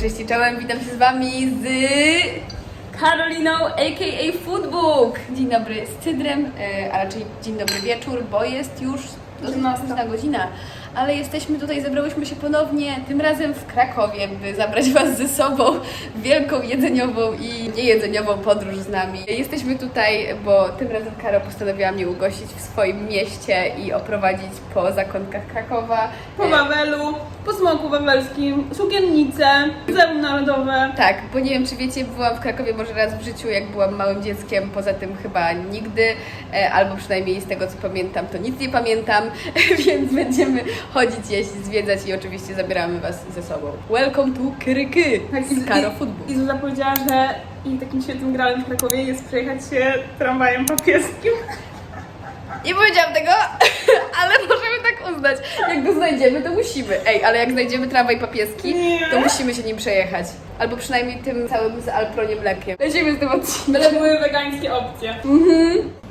Cześć i czołem, witam się z Wami z Karoliną, a.k.a. Foodbook. Dzień dobry z Cydrem, e, a raczej dzień dobry wieczór, bo jest już 18 godzina. Ale jesteśmy tutaj, zebrałyśmy się ponownie, tym razem w Krakowie, by zabrać Was ze sobą wielką jedzeniową i niejedzeniową podróż z nami. Jesteśmy tutaj, bo tym razem Karo postanowiła mnie ugościć w swoim mieście i oprowadzić po zakątkach Krakowa. Po Wawelu, po smoku wawelskim, sukiennice, Muzeum Narodowe. Tak, bo nie wiem, czy wiecie, byłam w Krakowie może raz w życiu, jak byłam małym dzieckiem, poza tym chyba nigdy, e, albo przynajmniej z tego co pamiętam, to nic nie pamiętam, więc będziemy chodzić, jeść, zwiedzać i oczywiście zabieramy Was ze sobą. Welcome to Kryky z Karo Football. I Zuza powiedziała, że i takim świetnym grałem w Krakowie jest przejechać się tramwajem papieskim. Nie powiedziałam tego, ale możemy tak uznać. Jak go znajdziemy, to musimy. Ej, ale jak znajdziemy tramwaj papieski, Nie. to musimy się nim przejechać. Albo przynajmniej tym całym z Alpronie mlekiem. Lecimy z tym odcinkiem. Byle były wegańskie opcje.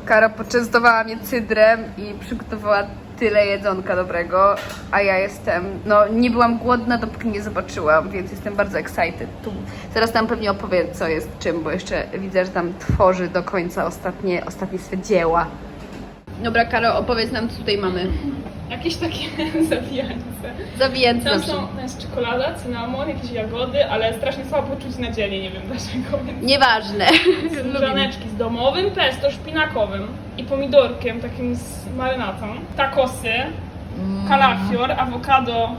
Kara poczęstowała mnie cydrem i przygotowała tyle jedzonka dobrego, a ja jestem, no nie byłam głodna, dopóki nie zobaczyłam, więc jestem bardzo excited. Tu, zaraz tam pewnie opowiem, co jest czym, bo jeszcze widzę, że tam tworzy do końca ostatnie, ostatnie swe dzieła. Dobra, Karo, opowiedz nam, co tutaj mamy. Jakieś takie zawijańce. Zawijając Tam zawsze. są, to jest czekolada, cynamon, jakieś jagody, ale strasznie słabo poczuć na dzieli, nie wiem dlaczego. Więc Nieważne. Żaneczki z domowym pesto szpinakowym i pomidorkiem takim z marynatą, takosy, kalafior, awokado,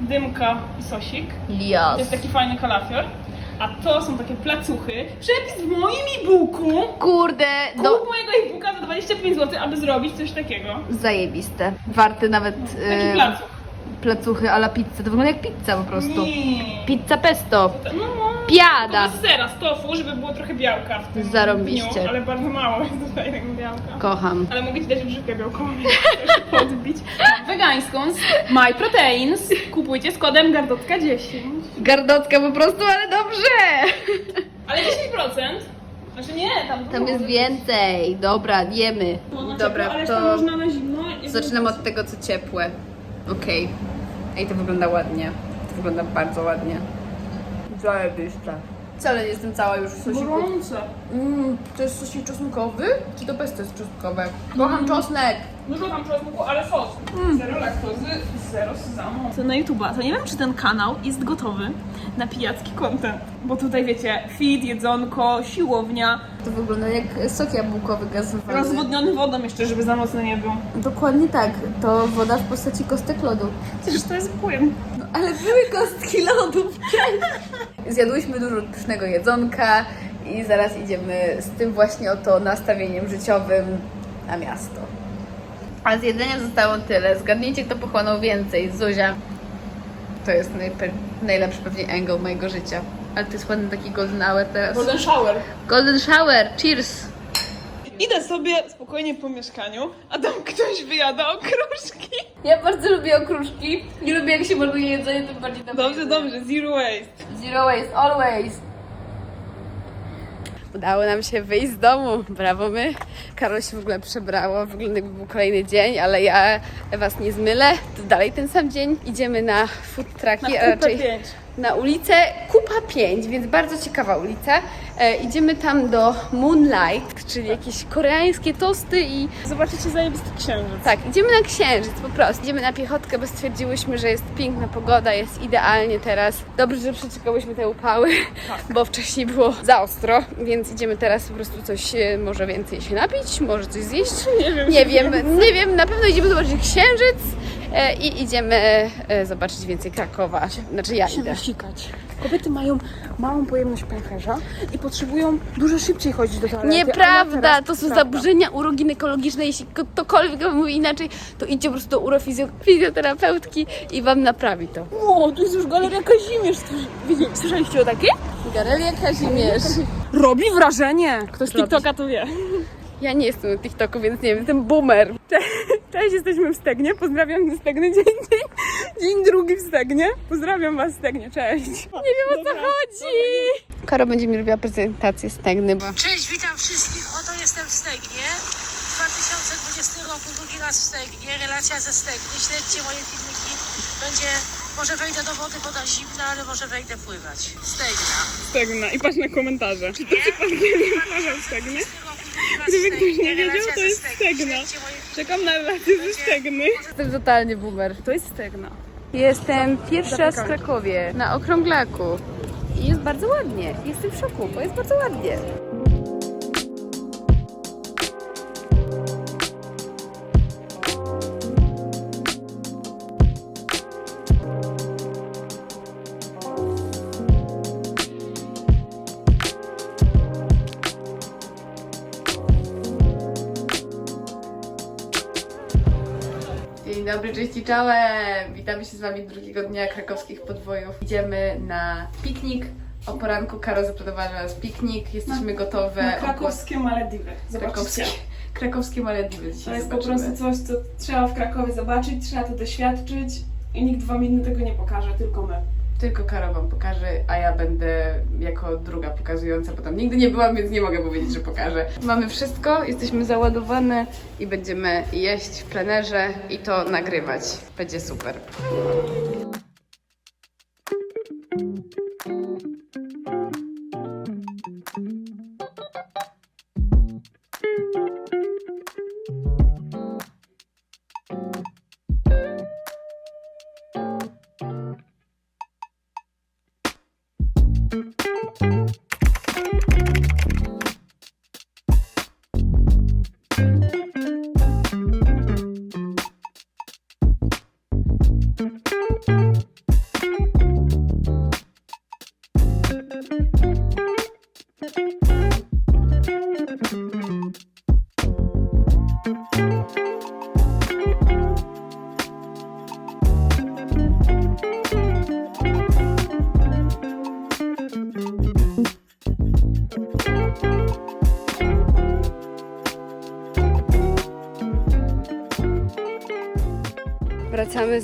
dymka i sosik. To Lias. jest taki fajny kalafior. A to są takie placuchy. Przepis w moim e-booku. Kurde, Kup do... mojego e-booka za 25 zł, aby zrobić coś takiego. Zajebiste. Warte nawet Taki e, placuch. Placuchy a la pizza. To wygląda jak pizza po prostu. Nie. Pizza pesto. No, no. Piada. To sera, z tofu, żeby było trochę białka w tym Zarąbiście. dniu, ale bardzo mało jest tutaj tego białka. Kocham. Ale mogę ci dać białkową, jak chcesz podbić. Mam wegańską z My Proteins. Kupujcie z kodem gardotka10. Gardotka po prostu, ale dobrze! Ale 10%. Znaczy nie, tam Tam jest więcej. Dobra, jemy. Dobra, ale to można na zimno. i- zaczynam od tego, co ciepłe. Okej. Ej, to wygląda ładnie. To wygląda bardzo ładnie. Zajebiste. Wcale nie jestem cała już w sosiku. Gorące. Mmm, to jest sosik czosnkowy? Czy to pesto jest czosnkowe? Kocham czosnek. Dużo tam czosnku, ale sos. Zero laktozy, zero sezamo. To na YouTube'a, to nie wiem, czy ten kanał jest gotowy na pijacki content. Bo tutaj wiecie, fit, jedzonko, siłownia, To wygląda jak sok jabłkowy gazowany. rozwodniony wodą jeszcze, żeby za mocno nie był. Dokładnie tak. To woda w postaci kostek lodu. Przecież to jest płyn. No, ale były kostki lodu. Zjadłyśmy dużo pysznego jedzonka i zaraz idziemy z tym właśnie oto nastawieniem życiowym na miasto. A z jedzenia zostało tyle. Zgadnijcie, kto pochłonął więcej. Zuzia. To jest najpe- najlepszy pewnie angle mojego życia. Ale to jest ładny taki golden hour teraz. Golden shower. Golden shower, cheers! Idę sobie spokojnie po mieszkaniu, a tam ktoś wyjada okruszki. Ja bardzo lubię okruszki. Nie lubię jak się marnuje jedzenie, tym bardziej tam Dobrze, dobrze, zero waste. Zero waste, always. Udało nam się wyjść z domu. Brawo my. Karol się w ogóle przebrało. Wygląda jakby był kolejny dzień, ale ja was nie zmylę. To dalej ten sam dzień. Idziemy na food trucki, a raczej pięć. na ulicę Kupa 5, więc bardzo ciekawa ulica. E, idziemy tam do Moonlight, czyli jakieś koreańskie tosty i Zobaczycie zajebisty księżyc. tak, idziemy na księżyc po prostu. Idziemy na piechotkę, bo stwierdziłyśmy, że jest piękna pogoda, jest idealnie teraz. Dobrze, że przeczekałyśmy te upały, bo wcześniej było za ostro, więc idziemy teraz po prostu coś, e, może więcej się napić, może coś zjeść. Nie wiem. Nie wiem, nie wiem, na pewno idziemy zobaczyć księżyc e, i idziemy e, zobaczyć więcej Krakowa. Znaczy ja idę. Kobiety mają małą pojemność pęcherza i potrzebują dużo szybciej chodzić do toalety. Nieprawda, teraz- to są Prawda. zaburzenia urogi ginekologiczne. Jeśli ktokolwiek mówi inaczej, to idźcie po prostu do urofizjoterapeutki i wam naprawi to. O, tu jest już Galeria Kazimierz. Słyszeliście o takiej? Garelia Kazimierz. Robi wrażenie. Kto z. TikToka to wie. Ja nie jestem na TikToku, więc nie wiem, jestem boomer. Cześć, jesteśmy w Stegnie. Pozdrawiam ze Stegny. Dzień, dzień, dzień drugi w Stegnie. Pozdrawiam was Stegnie, cześć. Nie wiem o co chodzi. Karo będzie mi robiła prezentację stegny, bo Cześć, witam wszystkich. Oto jestem w Stegnie. 2020 roku, drugi raz w Stegnie. Relacja ze Stegny. Śledźcie moje filmiki. Będzie Może wejdę do wody, woda zimna, ale może wejdę pływać. Stegna. Stegna. I patrz na komentarze. Czy to przypadkiem nie uważam stegny? Gdyby ktoś nie wiedział, to jest stegna. Czekam na relację ze stegny. Jestem totalnie boomer. To jest stegna. Jestem pierwszy raz w Krakowie na okrąglaku i jest bardzo ładnie. Jestem w szoku, bo jest bardzo ładnie. Dzień dobry, cześć i czołem! Witamy się z Wami drugiego dnia krakowskich podwojów. Idziemy na piknik. O poranku Karo zaplanowała nas piknik. Jesteśmy gotowe. Na krakowskie Malediwy. Krakowskie, Zobaczcie. krakowskie Malediwy To jest po zobaczymy. prostu coś, co trzeba w Krakowie zobaczyć, trzeba to doświadczyć i nikt wam inny tego nie pokaże, tylko my. Tylko Karo Wam pokaże, a ja będę jako druga pokazująca, bo tam nigdy nie byłam, więc nie mogę powiedzieć, że pokażę. Mamy wszystko, jesteśmy załadowane i będziemy jeść w plenerze i to nagrywać. Będzie super.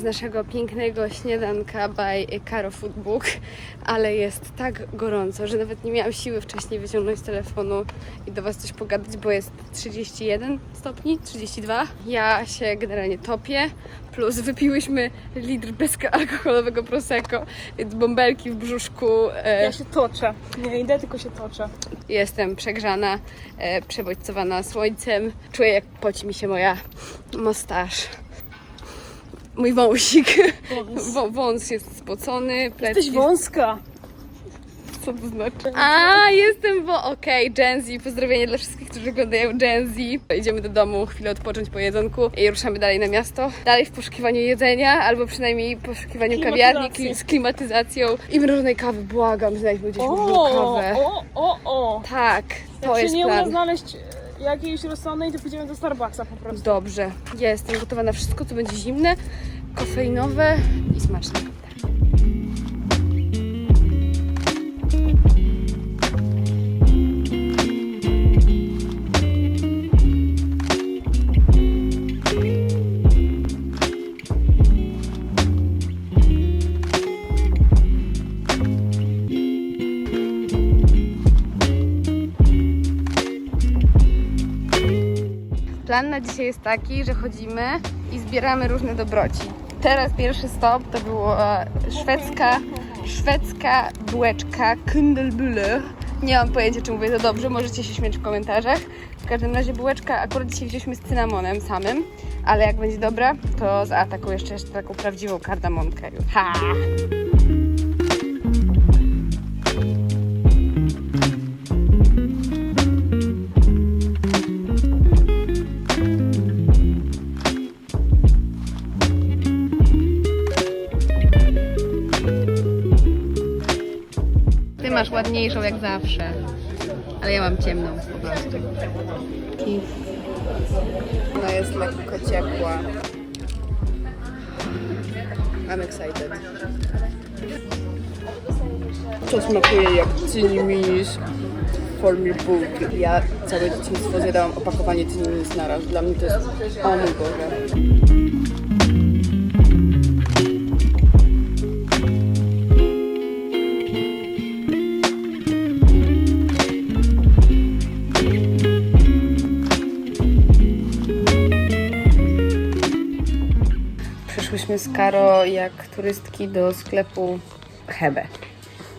Z naszego pięknego śniadanka by Caro Foodbook, ale jest tak gorąco, że nawet nie miałam siły wcześniej wyciągnąć telefonu i do Was coś pogadać, bo jest 31 stopni, 32. Ja się generalnie topię, plus wypiłyśmy litr bezalkoholowego prosecco, więc bąbelki w brzuszku. E, Ja się toczę. Nie idę, tylko się toczę. Jestem przegrzana, e, przebodźcowana słońcem. Czuję, jak poci mi się moja mostaż. Mój wąsik. Wą- wąs jest spocony. Plecki. Jesteś wąska. Co to znaczy? A, jestem wo... Okej, Gen Z. Pozdrowienie dla wszystkich, którzy oglądają Gen Z. Idziemy do domu, chwilę odpocząć po jedzonku i ruszamy dalej na miasto. Dalej w poszukiwaniu jedzenia, albo przynajmniej w poszukiwaniu kawiarni Klimatyzacji. kli- z klimatyzacją i mrożonej kawy. Błagam, znajdźmy gdzieś mrożoną O, kawę. o, o, o. Tak, to Jak się jest nie uda plan. znaleźć e, jakiejś rozsądnej, to pójdziemy do Starbucksa po prostu. Dobrze, jestem gotowa na wszystko, co będzie zimne, kofeinowe i smaczne. Na dzisiaj jest taki, że chodzimy i zbieramy różne dobroci. Teraz pierwszy stop to była szwedzka, szwedzka bułeczka Kundelbülle. Nie mam pojęcia, czy mówię to dobrze, możecie się śmiać w komentarzach. W każdym razie bułeczka akurat dzisiaj wzięliśmy z cynamonem samym, ale jak będzie dobra, to zaatakuję jeszcze, jeszcze taką prawdziwą kardamonkę. Ha! Masz ładniejszą jak zawsze, ale ja mam ciemną po prostu. Ona jest lekko ciepła. I'm excited. To smakuje jak ciniminis formie bułki. Ja całe dzieciństwo zjadałam opakowanie ciniminis naraz. Dla mnie to jest... O mój Boże. Przyjechałyśmy z Karo jak turystki do sklepu Hebe.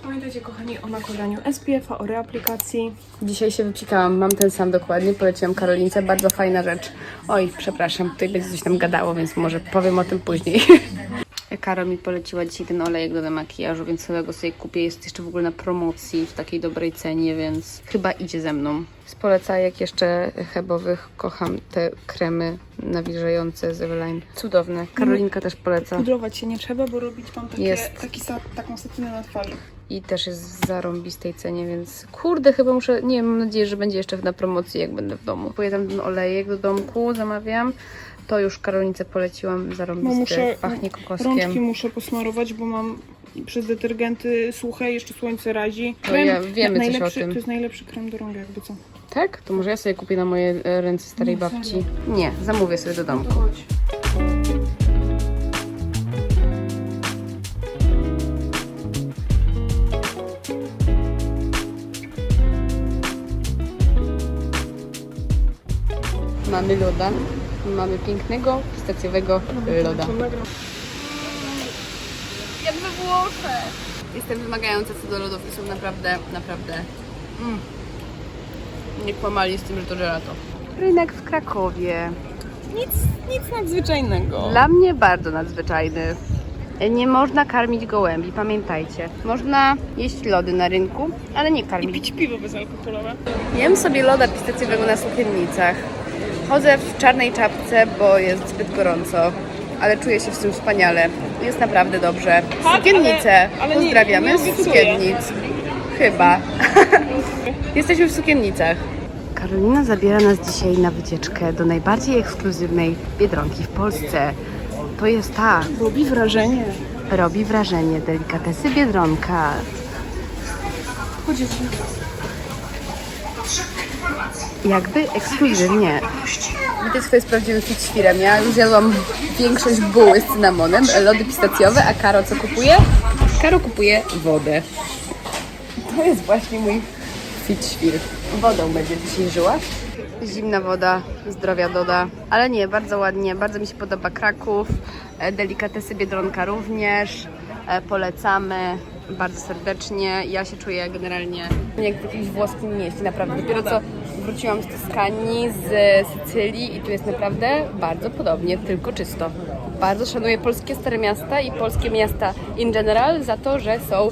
Pamiętajcie, kochani, o nakładaniu SPF-a, o reaplikacji. Dzisiaj się wypsikałam, mam ten sam dokładnie, poleciłam Karolince, bardzo fajna rzecz. Oj, przepraszam, tutaj będzie coś tam gadało, więc może powiem o tym później. Karo mi poleciła dzisiaj ten olejek do makijażu, więc chyba go sobie kupię. Jest jeszcze w ogóle na promocji w takiej dobrej cenie, więc chyba idzie ze mną. Z polecajek jeszcze hebowych kocham te kremy nawilżające z Eveline. Cudowne. Karolinka też poleca. Pudrować się nie trzeba, bo robić mam takie, Jest. taki sa, taką satynę na twarzy. I też jest w zarąbistej cenie, więc kurde, chyba muszę, nie wiem, mam nadzieję, że będzie jeszcze na promocji, jak będę w domu. Kupuję tam ten olejek do domku, zamawiam. To już Karolince poleciłam, zarąbisty, No muszę- pachnie kokoskiem. Rączki muszę posmarować, bo mam przez detergenty suche, jeszcze słońce razi. To ja- wiemy coś o tym. To jest najlepszy krem do rąk, jakby co. Tak? To może ja sobie kupię na moje e, ręce starej Nie, babci. serio. Nie, zamówię sobie do domku. To chodź. Mamy loda. Mamy pięknego, pistacjowego loda. Jak we Włoszech. Jestem wymagająca co do lodów i są naprawdę, naprawdę... Mm. Nie kłamali z tym, że to gelato. Rynek w Krakowie. Nic, nic nadzwyczajnego. Dla mnie bardzo nadzwyczajny. Nie można karmić gołębi, pamiętajcie. Można jeść lody na rynku, ale nie I karmić. pić piwo bezalkoholowe. Jem sobie loda pistacjowego na sukiennicach. Chodzę w czarnej czapce, bo jest zbyt gorąco, ale czuję się w tym wspaniale. Jest naprawdę dobrze. Tak, Sukiennice. Pozdrawiamy z sukiennic. Chyba. Jesteśmy w sukiennicach. Karolina zabiera nas dzisiaj na wycieczkę do najbardziej ekskluzywnej Biedronki w Polsce. To jest ta, Robi wrażenie. robi wrażenie delikatesy Biedronka. Chodzicie. Jakby ekskluzywnie. Widzę swoje z prawdziwym fit świrem. Ja już większość buły z cynamonem, lody pistacjowe, a Karo co kupuje? Karo kupuje wodę. To jest właśnie mój fit świr. Wodą będzie dzisiaj żyła. Zimna woda, zdrowia doda. Ale nie, bardzo ładnie, bardzo mi się podoba Kraków. E, Delikatesy Biedronka również. E, Polecamy bardzo serdecznie. Ja się czuję generalnie jak w jakimś włoskim mieście, naprawdę. Dopiero co wróciłam z Toskanii, z Sycylii i tu jest naprawdę bardzo podobnie, tylko czysto. Bardzo szanuję polskie stare miasta i polskie miasta in general za to, że są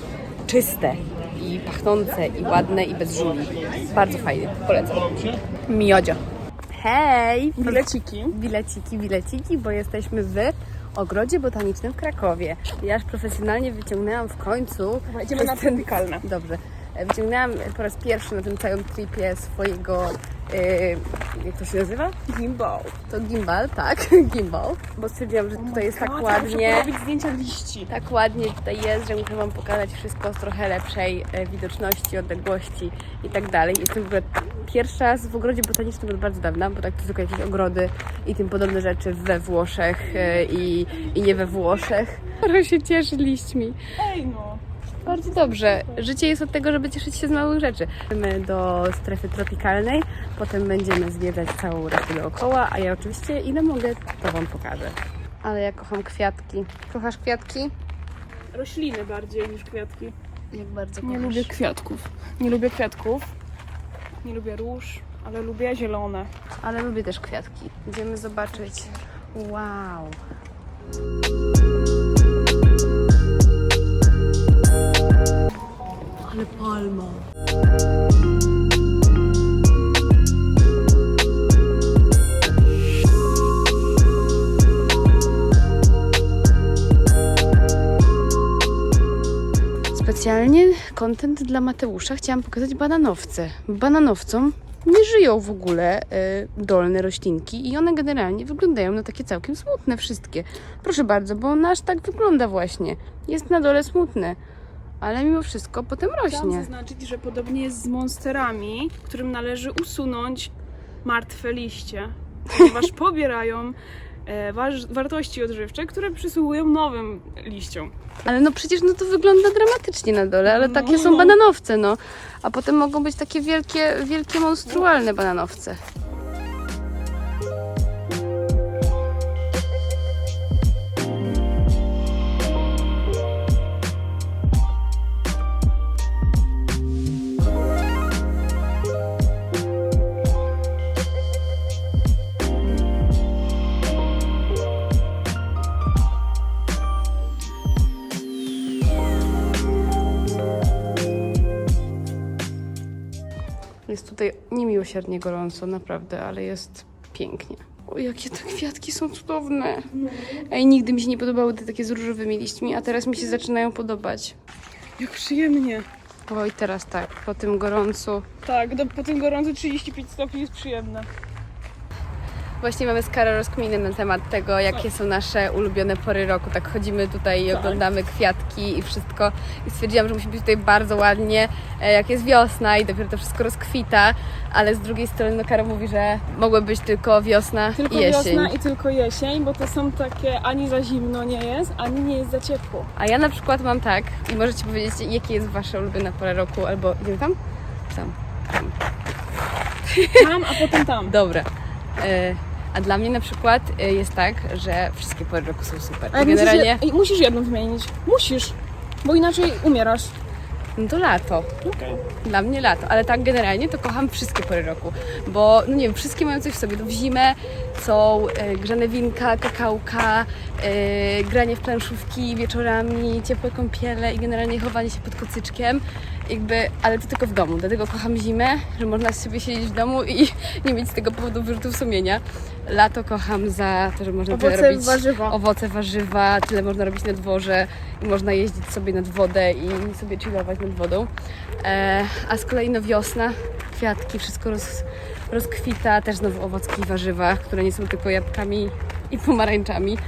czyste i pachnące i ładne i bez żuli. Bardzo fajnie, polecam. Miodzio. Hej! Bileciki. Bileciki, bileciki, bo jesteśmy w Ogrodzie Botanicznym w Krakowie. Ja już profesjonalnie wyciągnęłam w końcu... Idziemy na ten-. Dobrze. E, Wyciągnęłam po raz pierwszy na tym całym tripie swojego... e, jak to się nazywa? Gimbal. To gimbal, tak, gimbal. Bo stwierdziłam, że tutaj jest tak ładnie. Muszę robić zdjęcia liści. Tak ładnie tutaj jest, że muszę Wam pokazać wszystko z trochę lepszej e, widoczności, odległości i tak dalej. Jestem w ogóle pierwszy raz w ogrodzie botanicznym od bardzo dawna, bo tak to tylko jakieś ogrody i tym podobne rzeczy we Włoszech i, i nie we Włoszech. Trochę się cieszy liśćmi. Ej no. Bardzo dobrze. Życie jest od tego, żeby cieszyć się z małych rzeczy. Idziemy do strefy tropikalnej, potem będziemy zwiedzać całą resztę dookoła, a ja oczywiście ile mogę, to Wam pokażę. Ale ja kocham kwiatki. Kochasz kwiatki? Rośliny bardziej niż kwiatki. Jak bardzo Nie kochasz? lubię kwiatków. Nie lubię kwiatków. Nie lubię róż, ale lubię zielone. Ale lubię też kwiatki. Idziemy zobaczyć. Wow. Ale palma. Specjalnie content dla Mateusza chciałam pokazać bananowce. Bananowcom nie żyją w ogóle e, dolne roślinki i one generalnie wyglądają na takie całkiem smutne wszystkie. Proszę bardzo, bo aż tak wygląda właśnie. Jest na dole smutny, ale mimo wszystko potem Chciałam rośnie. zaznaczyć, że podobnie jest z monsterami, którym należy usunąć martwe liście, ponieważ pobierają e, waż- wartości odżywcze, które przysługują nowym liściom. Ale no przecież no to wygląda dramatycznie na dole, ale takie są No. bananowce, no. A potem mogą być takie wielkie, wielkie monstrualne bananowce. Tutaj niemiłosiernie gorąco, naprawdę, ale jest pięknie. O, jakie te kwiatki są cudowne. Ej, nigdy mi się nie podobały te takie z różowymi liśćmi, a teraz mi się zaczynają podobać. Jak przyjemnie. Oj, teraz tak, po tym gorącu. Tak, do, po tym gorąco 35 stopni jest przyjemne. Właśnie mamy z Karol rozkminy na temat tego, jakie są nasze ulubione pory roku. Tak chodzimy tutaj i Tak. oglądamy kwiatki i wszystko. I stwierdziłam, że musi być tutaj bardzo ładnie, e, jak jest wiosna i dopiero to wszystko rozkwita. Ale z drugiej strony, no Karol mówi, że mogłaby być tylko wiosna Tylko i jesień. wiosna i tylko jesień, bo to są takie ani za zimno nie jest, ani nie jest za ciepło. A ja na przykład mam tak, i możecie powiedzieć, jakie jest wasza ulubiona pora roku, albo idziemy tam? Tam. Tam, a potem tam. Dobra. E, A dla mnie na przykład e, jest tak, że wszystkie pory roku są super. A jak Generalnie, musisz, musisz jedną wymienić. Musisz, bo inaczej umierasz. no to lato. Okej. Dla mnie lato, ale tak generalnie to kocham wszystkie pory roku, bo no nie wiem, wszystkie mają coś w sobie. To w zimę są e, grzane winka, kakałka, e, granie w planszówki wieczorami, ciepłe kąpiele i generalnie chowanie się pod kocyczkiem. Jakby, ale to tylko w domu, dlatego kocham zimę, że można sobie siedzieć w domu i nie mieć z tego powodu wyrzutów sumienia. Lato kocham za to, że można tyle Owoce, robić warzywa. owoce, warzywa, tyle można robić na dworze i można jeździć sobie nad wodę i sobie chillować nad wodą. E, a z kolei no wiosna, kwiatki, wszystko roz, rozkwita, też znowu owocki i warzywa, które nie są tylko jabłkami i pomarańczami.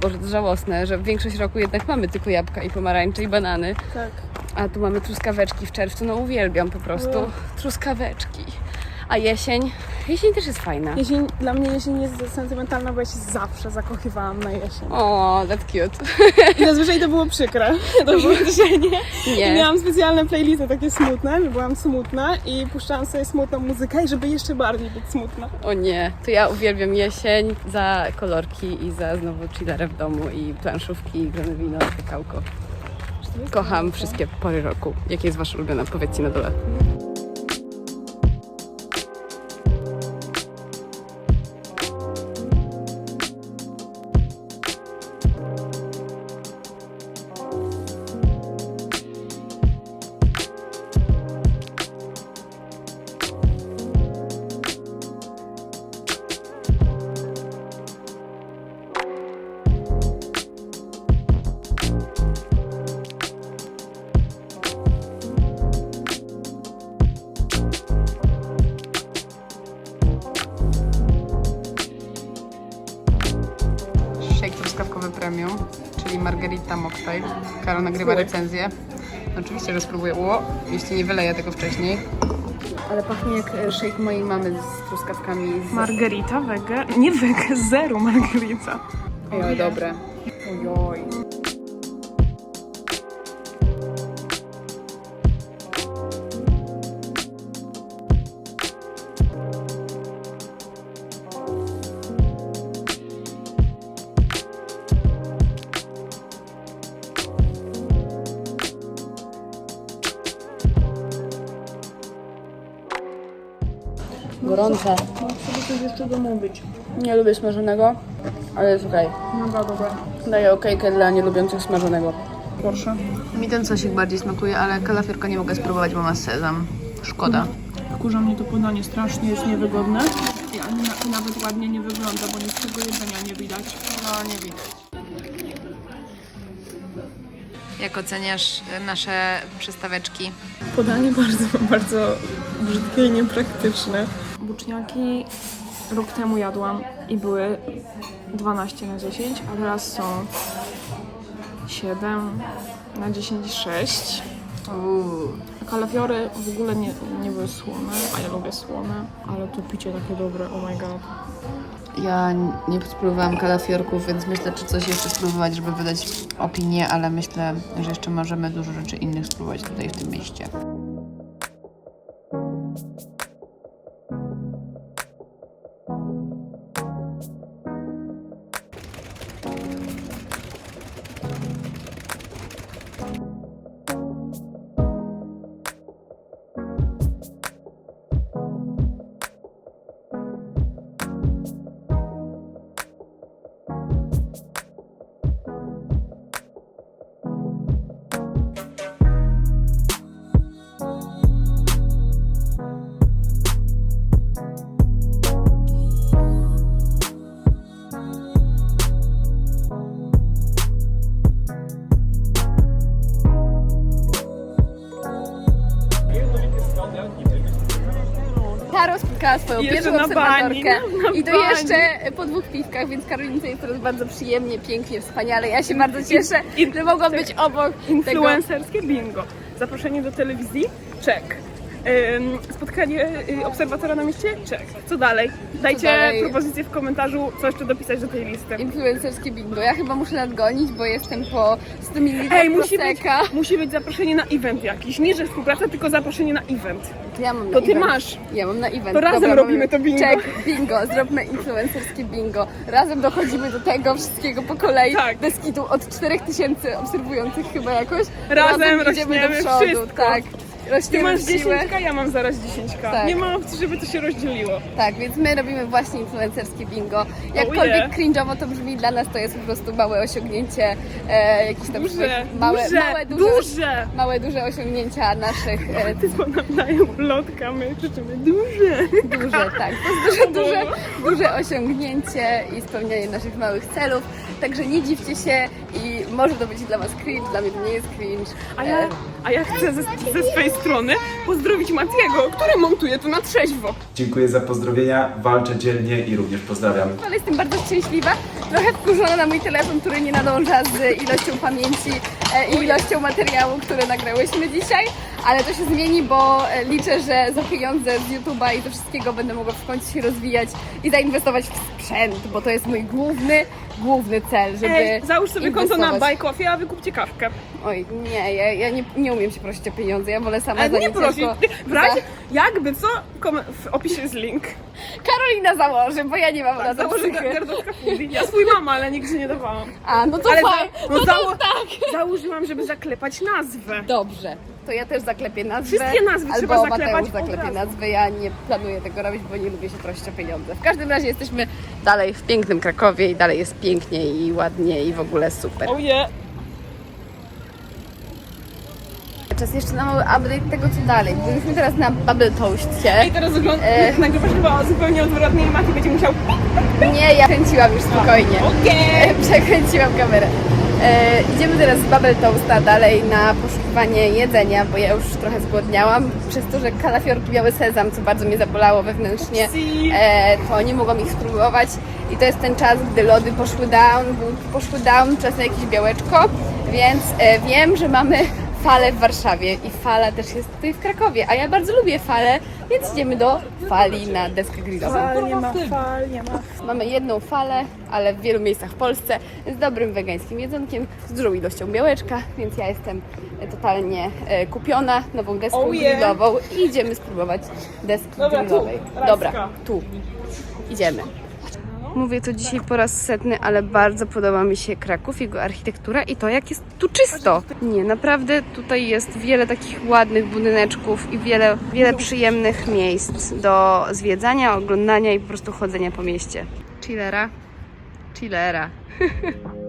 Boże, to żałosne, że większość roku jednak mamy tylko jabłka i pomarańcze i banany, Tak. A tu mamy truskaweczki w czerwcu, no uwielbiam po prostu Uch. truskaweczki. A jesień? Jesień też jest fajna. Jesień, dla mnie jesień jest sentymentalna, bo ja się zawsze zakochiwałam na jesień. O, that's cute. I zazwyczaj to było przykre, to wydarzenie. I Nie. miałam specjalne playlisty takie smutne, że byłam smutna i puszczałam sobie smutną muzykę, żeby jeszcze bardziej być smutna. O nie, to ja uwielbiam jesień za kolorki i za znowu chillerę w domu i planszówki, i wino, i kakałko. Kocham wszystkie pory roku. Jakie jest Wasza ulubiona? Powiedzcie na dole. Mocktail. Karol nagrywa recenzję. Oczywiście, że spróbuję. O, jeśli nie wyleję tego wcześniej. Ale pachnie jak e, shake mojej mamy z truskawkami. Z... Margarita, wege, nie wege, zero margarita. Ojoj, dobre. Gorące. Chcę coś jeszcze domówić. Nie lubię smażonego, ale jest okej. Dobra, dobra. Daję okejkę dla nielubiących smażonego. Proszę. Mi ten sosik bardziej smakuje, ale kalafierka nie mogę spróbować, bo ma sezam. Szkoda. Wkurza mnie to podanie, strasznie jest niewygodne. I ani na, i nawet ładnie nie wygląda, bo nic tego jedzenia nie widać. No, nie widać. Jak oceniasz nasze przystaweczki? Podanie bardzo, bardzo brzydkie i niepraktyczne. Buczniaki rok temu jadłam i były 12 na 10, a teraz są 7 na 10, 6. A kalafiory w ogóle nie, nie były słone, a ja lubię słone, ale to picie takie dobre, oh my god. Ja nie spróbowałam kalafiorków, więc myślę, czy coś jeszcze spróbować, żeby wydać opinię, ale myślę, że jeszcze możemy dużo rzeczy innych spróbować tutaj w tym mieście. Pierwszą na bani, no, na I to bani. jeszcze po dwóch piwkach, więc Karolince jest teraz bardzo przyjemnie, pięknie, wspaniale. Ja się bardzo cieszę, i- że mogłam być obok tego. Influencerskie bingo. Zaproszenie do telewizji? Czek. Spotkanie y, obserwatora na mieście? Czek. Co dalej? Dajcie dalej? propozycję w komentarzu, co jeszcze dopisać do tej listy. Influencerskie bingo. Ja chyba muszę nadgonić, bo jestem po 100 ml Ej, musi być, musi być zaproszenie na event jakiś. Nie, że współpraca, tylko zaproszenie na event. To ja mam na To ty event. masz. Ja mam na event. To razem Dobra, robimy to bingo. Czek, bingo. Zróbmy influencerskie bingo. Razem dochodzimy do tego wszystkiego po kolei. Tak. Bez kitu od 4000 obserwujących chyba jakoś. Razem idziemy do przodu. wszystko. Tak. Ty Rośniemy masz w siłę. 10, ja mam zaraz 10. Tak. Nie ma opcji, żeby to się rozdzieliło. Tak, więc my robimy właśnie influencerskie bingo. Oh Jakkolwiek yeah. cringe'owo to brzmi, dla nas to jest po prostu małe osiągnięcie, e, jakieś tam Duże, małe, duże, małe, duże, duże. małe, duże osiągnięcia naszych e, Ty bo nam dają lotka, my krzyczymy duże. duże, tak. To jest duże, duże, duże osiągnięcie i spełnianie naszych małych celów. Także nie dziwcie się i może to być dla Was cringe, dla mnie to nie jest cringe. A ja, a ja chcę ze, ze swojej strony pozdrowić Matiego, który montuje tu na trzeźwo. Dziękuję za pozdrowienia, walczę dzielnie i również pozdrawiam. Ale jestem bardzo szczęśliwa, trochę wkurzona na mój telefon, który nie nadąża z ilością pamięci e, i ilością materiału, które nagrałyśmy dzisiaj, ale to się zmieni, bo e, liczę, że za pieniądze z YouTube'a i ze wszystkiego będę mogła w końcu się rozwijać i zainwestować w sprzęt, bo to jest mój główny, główny cel, żeby Ej, załóż sobie konto na inwestować. A wykupcie kawkę. Oj, nie, ja, ja nie, nie umiem się prosić o pieniądze, ja wolę sama Ale za nie nie prosi. ciężko- W razie, jakby co, kom- w opisie jest link. Karolina założy, bo ja nie mam na to Założę psychy. gardotka foodie. Ja swój mam, ale nigdzie nie dawałam. A, no to Ale fajnie, no no to zało- tak. założyłam, żeby zaklepać nazwę. Dobrze. To ja też zaklepię nazwę. Wszystkie nazwy albo trzeba zaklepać Mateusz od zaklepie razu. nazwę. Ja nie planuję tego robić, bo nie lubię się prosić o pieniądze. W każdym razie jesteśmy dalej w pięknym Krakowie i dalej jest pięknie i ładnie i w ogóle super. Oje. Czas jeszcze na mały update tego, co dalej. Byliśmy teraz na Bubble Toastie. Ej, teraz wygląda, E. nagrywasz chyba zupełnie odwrotnie i Mati będzie musiał... Nie, ja kręciłam już spokojnie. Okej. Przekręciłam kamerę. E, idziemy teraz z Bubble Toasta dalej na poszukiwanie jedzenia, bo ja już trochę zgłodniałam. Przez to, że kalafiorki miały sezam, co bardzo mnie zabolało wewnętrznie, e, to nie mogłam ich spróbować. I to jest ten czas, gdy lody poszły down, poszły down, czas na jakieś białeczko, więc e, wiem, że mamy falę w Warszawie i fala też jest tutaj w Krakowie, a ja bardzo lubię falę, więc idziemy do fali na deskę grillową. Fal, nie ma fal, nie ma Mamy jedną falę, ale w wielu miejscach w Polsce z dobrym wegańskim jedzonkiem, z dużą ilością białeczka, więc ja jestem e, totalnie e, kupiona nową deską Oh yeah. grillową i idziemy spróbować deski Dobra, tu, grillowej. Raska. Dobra, tu. Idziemy. Mówię to dzisiaj po raz setny, ale bardzo podoba mi się Kraków, jego architektura i to, jak jest tu czysto. Nie, naprawdę tutaj jest wiele takich ładnych budyneczków i wiele, wiele przyjemnych miejsc do zwiedzania, oglądania i po prostu chodzenia po mieście. Chillera. Chillera.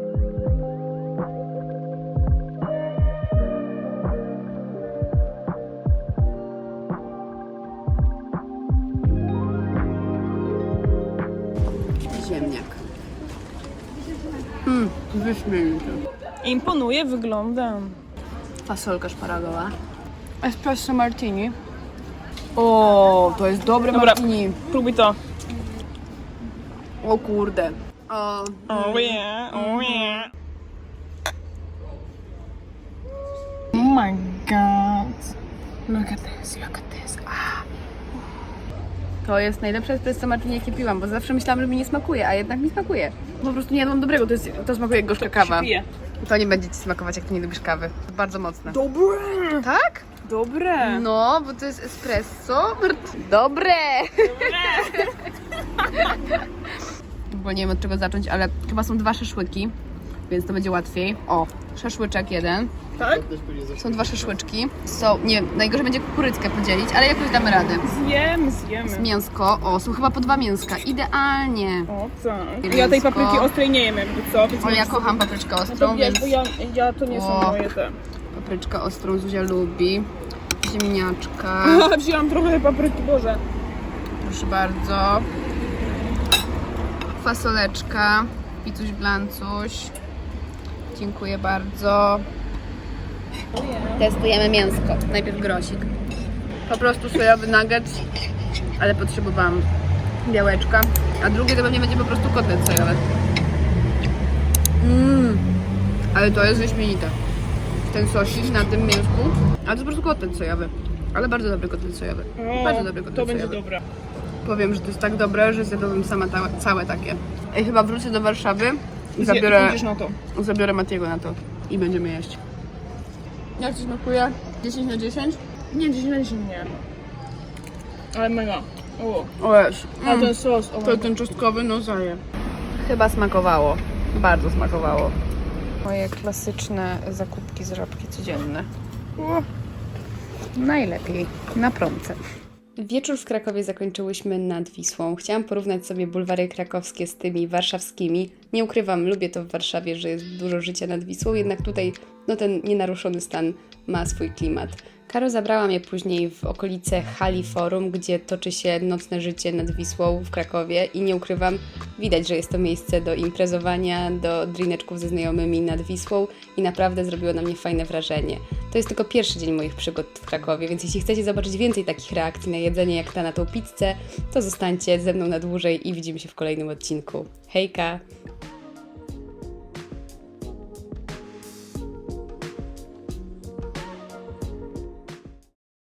Wyśmienity. Imponuje wyglądem. Fasolka szparagowa. Espresso martini. O, to jest dobre Dobra. martini. Próbuj to. O kurde. O, Oh yeah, oh yeah. Oh my god. Look at this, look at this. To jest najlepsze espresso martini, jakie piłam, bo zawsze myślałam, że mi nie smakuje, a jednak mi smakuje. Po prostu nie jadłam dobrego, to, jest, to smakuje jak gorzka kawa. Piję. To nie będzie ci smakować, jak ty nie lubisz kawy. Bardzo mocne. Dobre. Tak? Dobre. No, bo to jest espresso. Dobre! Bo nie wiem od czego zacząć, ale chyba są dwa szaszłyki, więc to będzie łatwiej. O, szaszłyczek jeden. Tak? Są dwa szaszłyczki. Są, nie wiem, najgorzej będzie kukurydzkę podzielić, ale jakoś damy radę. Zjemy, zjemy. Mięsko, o, są chyba po dwa mięska. Idealnie. O tak. Ja tej Mięsko. papryki ostrej nie jem, jakby co. Więc O, ja kocham papryczkę No ostrą, to wiesz, więc bo ja, ja to nie są O. moje te. papryczkę ostrą Zuzia lubi. Ziemniaczka, Wzięłam trochę papryki, Boże. proszę bardzo. Fasoleczka, picuś blancuś. Dziękuję bardzo. Testujemy mięsko. Najpierw grosik. Po prostu sojowy nugget. ale potrzebowałam białeczka, a drugie to pewnie będzie po prostu kotlet sojowy. Mmm, ale to jest wyśmienite. Ten sosik na tym mięsku, a to jest po prostu kotlet sojowy. Ale bardzo dobry kotlet sojowy. bardzo dobry kotlet To będzie sojowy. dobre. Powiem, że to jest tak dobre, że zjadłabym sama ta, całe takie. Ej, chyba wrócę do Warszawy i Zje- zabiorę, na to. zabiorę Matiego na to i będziemy jeść. Jak Ci smakuje? 10 na 10? Nie, 10 na 10 nie. Ale mega. O, O jest. a ten sos, o To ten czosnkowy, no zaje. Chyba smakowało. Bardzo smakowało. Moje klasyczne zakupki z żabki codzienne. O, najlepiej na promce. Wieczór w Krakowie zakończyłyśmy nad Wisłą. Chciałam porównać sobie bulwary krakowskie z tymi warszawskimi. Nie ukrywam, lubię to w Warszawie, że jest dużo życia nad Wisłą, jednak tutaj no, ten nienaruszony stan ma swój klimat. Karo zabrała mnie później w okolice Hali Forum, gdzie toczy się nocne życie nad Wisłą w Krakowie i nie ukrywam, widać, że jest to miejsce do imprezowania, do drineczków ze znajomymi nad Wisłą i naprawdę zrobiło na mnie fajne wrażenie. To jest tylko pierwszy dzień moich przygód w Krakowie, więc jeśli chcecie zobaczyć więcej takich reakcji na jedzenie jak ta na tą pizzę, to zostańcie ze mną na dłużej i widzimy się w kolejnym odcinku. Hejka!